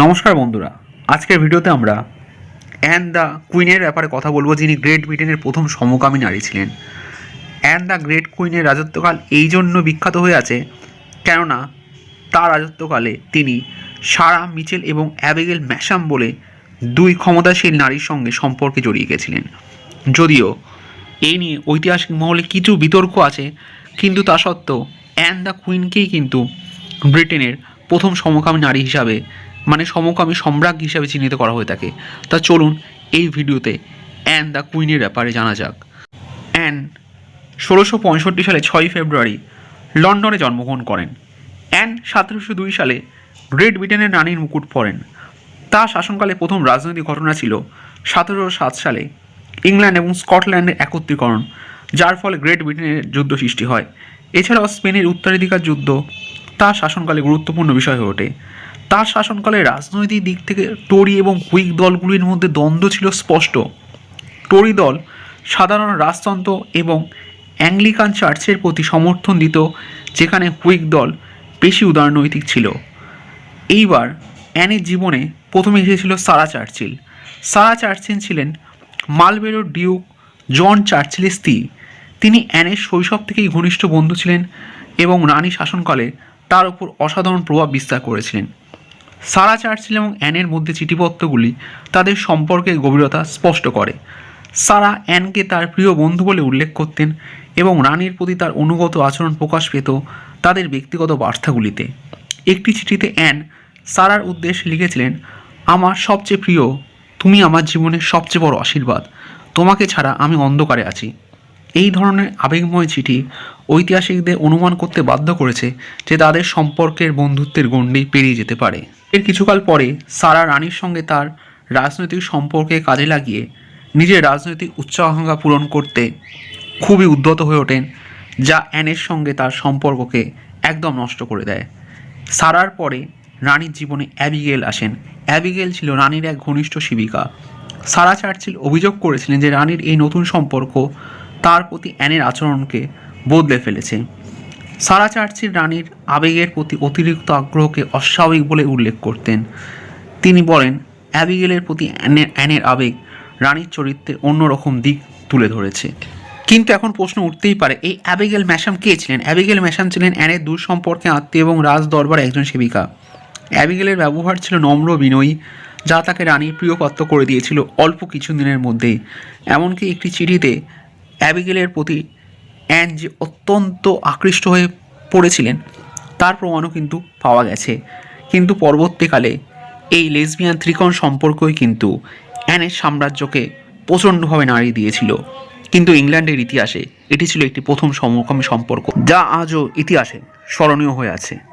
নমস্কার বন্ধুরা। আজকের ভিডিওতে আমরা অ্যান দ্য কুইনের ব্যাপারে কথা বলব, যিনি গ্রেট ব্রিটেনের প্রথম সমকামী নারী ছিলেন। অ্যান দ্য গ্রেট কুইনের রাজত্বকাল এই জন্য বিখ্যাত হয়ে আছে কেননা তার রাজত্বকালে তিনি সারা মিচেল এবং অ্যাবেগেল ম্যাশাম বলে দুই ক্ষমতাশীল নারীর সঙ্গে সম্পর্কে জড়িয়ে গেছিলেন। যদিও এই নিয়ে ঐতিহাসিক মহলে কিছু বিতর্ক আছে, কিন্তু তা সত্ত্বেও অ্যান দ্য কুইনকেই কিন্তু ব্রিটেনের প্রথম সমকামী নারী হিসাবে মানে সমকামী সম্রাজ্ঞ হিসাবে চিহ্নিত করা হয়ে থাকে। তা চলুন এই ভিডিওতে অ্যান দ্য কুইনের ব্যাপারে জানা যাক। অ্যান ষোলোশো পঁয়ষট্টি সালে ছয়ই ফেব্রুয়ারি লন্ডনে জন্মগ্রহণ করেন। অ্যান সতেরোশো দুই সালে গ্রেট ব্রিটেনের রানীর মুকুট পরেন। তার শাসনকালে প্রথম রাজনৈতিক ঘটনা ছিল সতেরোশো সাত সালে ইংল্যান্ড এবং স্কটল্যান্ডের একত্রীকরণ, যার ফলে গ্রেট ব্রিটেনের যুদ্ধ সৃষ্টি হয়। এছাড়াও স্পেনের উত্তরাধিকার যুদ্ধ তার শাসনকালে গুরুত্বপূর্ণ বিষয় হয়ে ওঠে। তার শাসনকালে রাজনৈতিক দিক থেকে টরি এবং হুইগ দলগুলির মধ্যে দ্বন্দ্ব ছিল স্পষ্ট। টরি দল সাধারণ রাজতন্ত্র এবং অ্যাংলিকান চার্চের প্রতি সমর্থন দিত, যেখানে হুইগ দল বেশি উদারনৈতিক ছিল। এইবার অ্যানের জীবনে প্রথমে এসেছিল সারা চার্চিল। সারা চার্চিল ছিলেন মালবেরো ডিউক জন চার্চিলের স্ত্রী। তিনি অ্যানের শৈশব থেকেই ঘনিষ্ঠ বন্ধু ছিলেন এবং রানী শাসনকালে তার উপর অসাধারণ প্রভাব বিস্তার করেছিলেন। সারা চার্চিল এবং অ্যানের মধ্যে চিঠিপত্রগুলি তাদের সম্পর্কের গভীরতা স্পষ্ট করে। সারা অ্যানকে তার প্রিয় বন্ধু বলে উল্লেখ করতেন এবং রানীর প্রতি তার অনুগত আচরণ প্রকাশ পেত তাদের ব্যক্তিগত বার্তাগুলিতে। একটি চিঠিতে অ্যান সারার উদ্দেশ্যে লিখেছিলেন, আমার সবচেয়ে প্রিয়, তুমি আমার জীবনের সবচেয়ে বড় আশীর্বাদ। তোমাকে ছাড়া আমি অন্ধকারে আছি। এই ধরনের আবেগময় চিঠি ঐতিহাসিকদের অনুমান করতে বাধ্য করেছে যে তাদের সম্পর্কের বন্ধুত্বের গণ্ডি পেরিয়ে যেতে পারে। এর কিছুকাল পরে সারা রানীর সঙ্গে তার রাজনৈতিক সম্পর্কে কাজে লাগিয়ে নিজের রাজনৈতিক উচ্চাকাঙ্ক্ষা পূরণ করতে খুবই উদ্যত হয়ে ওঠেন, যা অ্যানের সঙ্গে তার সম্পর্ককে একদম নষ্ট করে দেয়। সারার পরে রানীর জীবনে অ্যাবিগেল আসেন। অ্যাবিগেল ছিল রানীর এক ঘনিষ্ঠ শিবিকা। সারা চার্চিল অভিযোগ করেছিলেন যে রানীর এই নতুন সম্পর্ক তার প্রতি অ্যানের আচরণকে বদলে ফেলেছে। সারা চার্চিল রানীর আবেগের প্রতি অতিরিক্ত আগ্রহকে অস্বাভাবিক বলে উল্লেখ করতেন। তিনি বলেন, অ্যাবিগেলের প্রতি অ্যানের অ্যানের আবেগ রানীর চরিত্রের অন্যরকম দিক তুলে ধরেছে। কিন্তু এখন প্রশ্ন উঠতেই পারে, এই অ্যাবিগেল ম্যাশাম কে ছিলেন? অ্যাবিগেল ম্যাশাম ছিলেন অ্যানের দূর সম্পর্কে আত্মীয় এবং রাজ দরবার একজন সেবিকা। অ্যাবিগেলের ব্যবহার ছিল নম্র বিনয়ী, যা তাকে রানীর প্রিয় পাত্র করে দিয়েছিল অল্প কিছু দিনের মধ্যেই। এমনকি একটি চিঠিতে অ্যাবিগেলের প্রতি অ্যান যে অত্যন্ত আকৃষ্ট হয়ে পড়েছিলেন। তার প্রমাণও কিন্তু পাওয়া গেছে। কিন্তু পরবর্তীকালে এই লেসবিয়ান ত্রিকোণ সম্পর্কই কিন্তু অ্যানের সাম্রাজ্যকে প্রচণ্ডভাবে নাড়িয়ে দিয়েছিল। কিন্তু ইংল্যান্ডের ইতিহাসে এটি ছিল একটি প্রথম সমকামী সম্পর্ক, যা আজও ইতিহাসে স্মরণীয় হয়ে আছে।